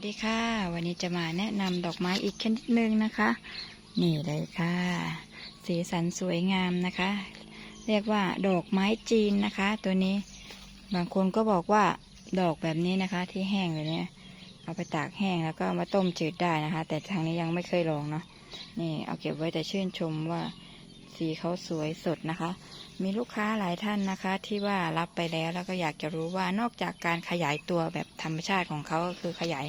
วัสดีค่ะ วันนี้จะมาแนะนำดอกไม้อีกชนิดหนึ่งนะคะ นี่เลยค่ะ สีสันสวยงามนะคะ เรียกว่าดอกไม้จีนนะคะ ตัวนี้บางคนก็บอกว่าดอกแบบนี้นะคะ ที่แห้งเลยเนี่ยเอาไปตากแห้งแล้วก็เอามาต้มจืดได้นะคะ แต่ทางนี้ยังไม่เคยลองเนาะนี่เอาเก็บไว้แต่ชื่นชมว่า สีเขาสวยสดนะคะ มีลูกค้าหลายท่านนะคะ ที่ว่ารับไปแล้วแล้วก็อยากจะรู้ว่านอกจากการขยายตัวแบบธรรมชาติของเขาก็คือขยาย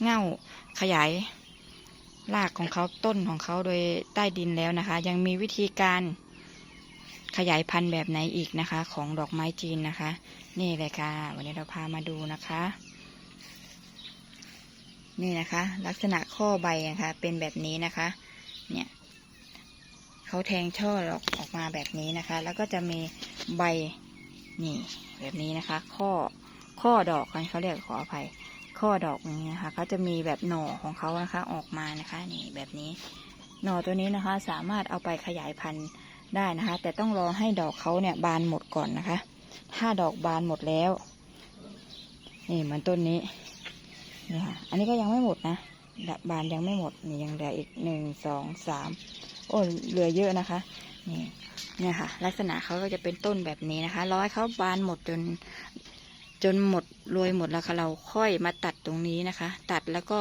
เง่าขยายรากของเขาต้นของเขาโดยใต้ดินแล้วนะคะ ยังมีวิธีการขยายพันธุ์แบบไหนอีกนะคะ ของดอกไม้จีนนะคะ นี่เลยค่ะ วันนี้เราพามาดูนะคะ นี่นะคะ ลักษณะข้อใบนะคะ เป็นแบบนี้นะคะ เนี่ย เขาแทงช่อออกออกมาแบบนี้นะคะ แล้วก็จะมีใบนี่แบบนี้นะคะ ข้อข้อดอกกันเขาเรียกขออภัย ข้อดอกนี้นะคะเขาจะมีแบบหน่อของเขานะคะออกมานะคะนี่แบบนี้ หน่อตัวนี้นะคะ สามารถเอาไปขยายพันธุ์ได้นะคะ แต่ต้องรอให้ดอกเขาเนี่ยบานหมดก่อนนะคะ ถ้าดอกบานหมดแล้วนี่เหมือนต้นนี้นี่ค่ะอันนี้ก็ยังไม่หมดนะบานยังไม่หมดนี่ยังเหลืออีกหนึ่งสองสาม โอ้เหลือเยอะนะคะ นี่เนี่ยค่ะ ลักษณะเขาก็จะเป็นต้นแบบนี้นะคะ ร้อยเขาบานหมดจน จนหมดรวยหมดแล้วค่ะ เราค่อยมาตัดตรงนี้นะคะ ตัดแล้วก็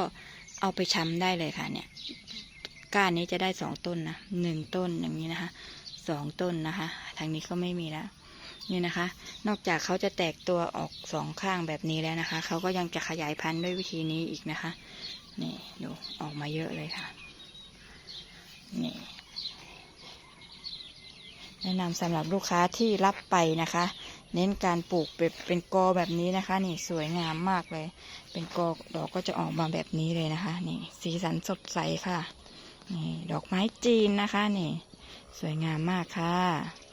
เอาไปชำได้เลยค่ะ เนี่ย ก้านนี้จะได้สองต้นนะหนึ่งต้นอย่างนี้นะคะสองต้นนะคะ ทางนี้ก็ไม่มีแล้วนี่นะคะ นอกจากเขาจะแตกตัวออกสองข้างแบบนี้แล้วนะคะ เขาก็ยังจะขยายพันธุ์ด้วยวิธีนี้อีกนะคะ นี่ดูออกมาเยอะเลยค่ะ นี่ แนะนำสำหรับลูกค้าที่รับไปนะคะ เน้นการปลูกเป็นเป็นกอแบบนี้นะคะ นี่สวยงามมากเลย เป็นกอดอกก็จะออกมาแบบนี้เลยนะคะ นี่สีสันสดใสค่ะ นี่ดอกไม้จีนนะคะ นี่ สวยงามมากค่ะ